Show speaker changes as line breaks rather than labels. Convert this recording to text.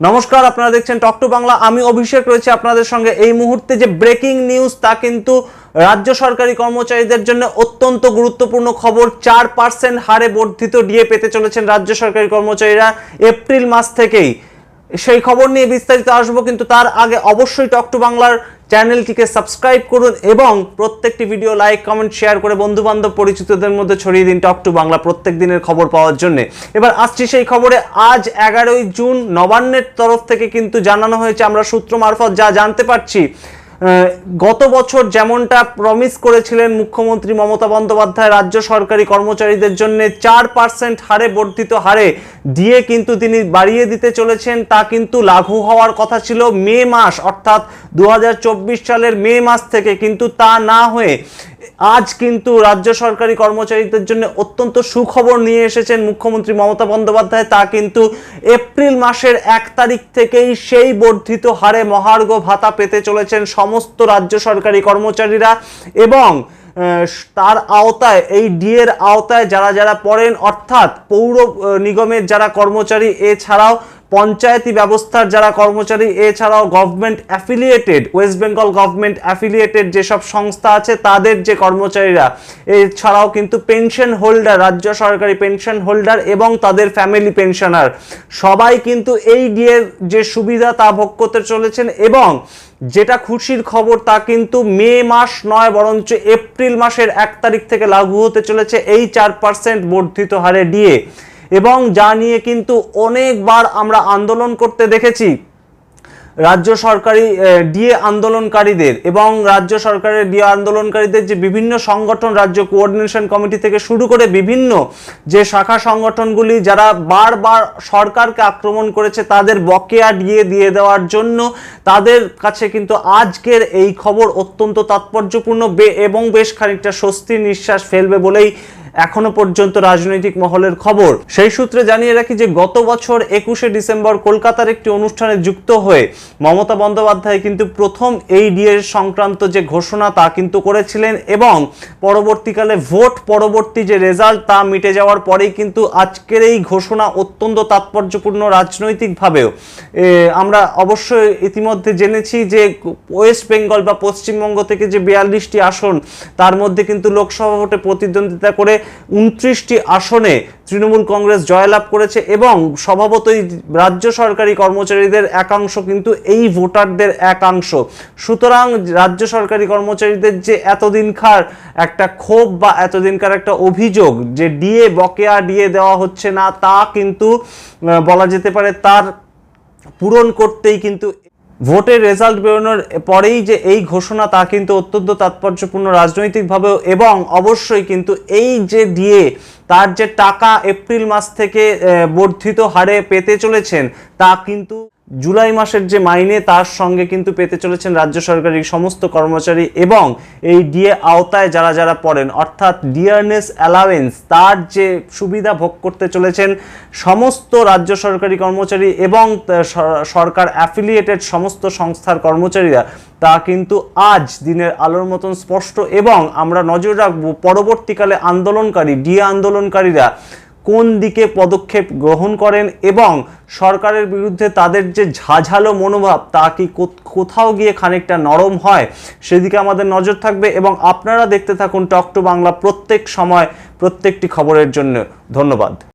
নমস্কার, আপনারা দেখছেন টক টু বাংলা। আমি অভিষেক রয়েছে আপনাদের সঙ্গে। এই মুহূর্তে যে ব্রেকিং নিউজ, তা কিন্তু রাজ্য সরকারি কর্মচারীদের জন্য অত্যন্ত গুরুত্বপূর্ণ খবর। চার পার্সেন্ট হারে বর্ধিত ডিএ পেতে চলেছেন রাজ্য সরকারি কর্মচারীরা এপ্রিল মাস থেকেই। সেই খবর নিয়ে বিস্তারিত আসব, কিন্তু তার আগে অবশ্যই টক টু বাংলার চ্যানেলটিকে সাবস্ক্রাইব করুন এবং প্রত্যেকটি ভিডিও লাইক, কমেন্ট, শেয়ার করে বন্ধুবান্ধব, পরিচিতদের মধ্যে ছড়িয়ে দিন টক টু বাংলা প্রত্যেক দিনের খবর পাওয়ার জন্য। এবার আসছি সেই খবরে। আজ এগারোই জুন, নবান্নের তরফ থেকে কিন্তু জানানো হয়েছে আমরা সূত্র মারফত যা জানতে পারছি। গত বছর যেমনটা প্রমিস করেছিলেন মুখ্যমন্ত্রী মমতা বন্দ্যোপাধ্যায়, রাজ্য সরকারি কর্মচারীদের জন্য চার পার্সেন্ট হারে বর্ধিত হারে দিয়ে কিন্তু তিনি বাড়িয়ে দিতে চলেছেন, তা কিন্তু লাঘু হওয়ার কথা ছিল মে মাস, অর্থাৎ দু হাজার চব্বিশ সালের মে মাস থেকে কিন্তু তা না হয়ে আজ কিন্তু রাজ্য সরকারি কর্মচারীদের জন্য অত্যন্ত সুখবর নিয়ে এসেছেন মুখ্যমন্ত্রী মমতা বন্দ্যোপাধ্যায়। তা কিন্তু এপ্রিল মাসের এক তারিখ থেকেই সেই বর্ধিত হারে মহার্ঘ ভাতা পেতে চলেছেন সমস্ত রাজ্য সরকারি কর্মচারীরা এবং তার আওতায়, এই ডিএর আওতায় যারা যারা পড়েন, অর্থাৎ পৌর নিগমের যারা কর্মচারী, এছাড়াও পঞ্চায়েতি ব্যবস্থার যারা কর্মচারী, এছাড়াও government affiliated West Bengal government affiliated যেসব সংস্থা আছে, তাদের যে কর্মচারীরা, এছাড়াও কিন্তু পেনশন হোল্ডার রাজ্য সরকারি পেনশন হোল্ডার এবং তাদের ফ্যামিলি পেনশনার সবাই কিন্তু এই ডিএর যে সুবিধা তা ভোগ করতে চলেছেন এবং যেটা খুশির খবর তা কিন্তু মে মাস নয়, বরঞ্চ এপ্রিল মাসের এক তারিখ থেকে লাগু হতে চলেছে, এই চার পার্সেন্ট বর্ধিত হারে ডিএ এবং যা নিয়ে কিন্তু অনেকবার আমরা আন্দোলন করতে দেখেছি। রাজ্য সরকারি ডিএ আন্দোলনকারীদের এবং রাজ্য সরকারের ডিএ আন্দোলনকারীদের যে বিভিন্ন সংগঠন, রাজ্য কোঅর্ডিনেশন কমিটি থেকে শুরু করে বিভিন্ন যে শাখা সংগঠনগুলি যারা বারবার সরকারকে আক্রমণ করেছে, তাদের বকেয়া ডিএ দিয়ে দেওয়ার জন্য তাদের কাছে কিন্তু আজকের এই খবর অত্যন্ত তাৎপর্যপূর্ণ এবং বেশ খানিকটা স্বস্তির নিঃশ্বাস ফেলবে বলেই এখনও পর্যন্ত রাজনৈতিক মহলের খবর। সেই সূত্রে জানিয়ে রাখি যে গত বছর একুশে ডিসেম্বর কলকাতার একটি অনুষ্ঠানে যুক্ত হয়ে মমতা বন্দ্যোপাধ্যায় কিন্তু প্রথম এই ডিএর সংক্রান্ত যে ঘোষণা তা কিন্তু করেছিলেন এবং পরবর্তীকালে ভোট পরবর্তী যে রেজাল্ট তা মিটে যাওয়ার পরেই কিন্তু আজকের এই ঘোষণা অত্যন্ত তাৎপর্যপূর্ণ রাজনৈতিকভাবেও। আমরা অবশ্যই ইতিমধ্যে জেনেছি যে ওয়েস্ট বেঙ্গল বা পশ্চিমবঙ্গ থেকে যে বিয়াল্লিশটি আসন, তার মধ্যে কিন্তু লোকসভা ভোটে প্রতিদ্বন্দ্বিতা করে উনত্রিশটি আসনে তৃণমূল কংগ্রেস জয়লাভ করেছে এবং স্বভাবতই রাজ্য সরকারি কর্মচারীদের একাংশ কিন্তু এই ভোটারদের একাংশ। সুতরাং রাজ্য সরকারি কর্মচারীদের যে এতদিনকার একটা ক্ষোভ বা এতদিনকার একটা অভিযোগ যে ডিএ বকেয়া, ডিএ দেওয়া হচ্ছে না, তা কিন্তু বলা যেতে পারে তার পূরণ করতেই কিন্তু ভোটের রেজাল্ট বেরোনোর পরেই যে এই ঘোষণা তা কিন্তু অত্যন্ত তাৎপর্যপূর্ণ রাজনৈতিকভাবেও এবং অবশ্যই কিন্তু এই যে ডিএ, তার যে টাকা এপ্রিল মাস থেকে বর্ধিত হারে পেতে চলেছেন, তা কিন্তু জুলাই মাসের যে মাইনে, তার সঙ্গে কিন্তু পেতে চলেছেন রাজ্য সরকারি সমস্ত কর্মচারী এবং এই ডিএ আওতায় যারা যারা পড়েন, অর্থাৎ ডিয়ারনেস অ্যালাওয়েন্স তার যে সুবিধা ভোগ করতে চলেছেন সমস্ত রাজ্য সরকারি কর্মচারী এবং সরকার অ্যাফিলিয়েটেড সমস্ত সংস্থার কর্মচারীরা, তা কিন্তু আজ দিনের আলোর মতন স্পষ্ট এবং আমরা নজর রাখব পরবর্তীকালে আন্দোলনকারী ডিএ আন্দোলনকারীরা কোন দিকে পদক্ষেপ গ্রহণ করেন এবং সরকারের বিরুদ্ধে তাদের যে ঝাঝালো মনোভাব, তা কি কোথ- কোথাও গিয়ে খানিকটা নরম হয়, সেদিকে আমাদের নজর থাকবে এবং আপনারা দেখতে থাকুন টক টু বাংলা প্রত্যেক সময় প্রত্যেকটি খবরের জন্য। ধন্যবাদ।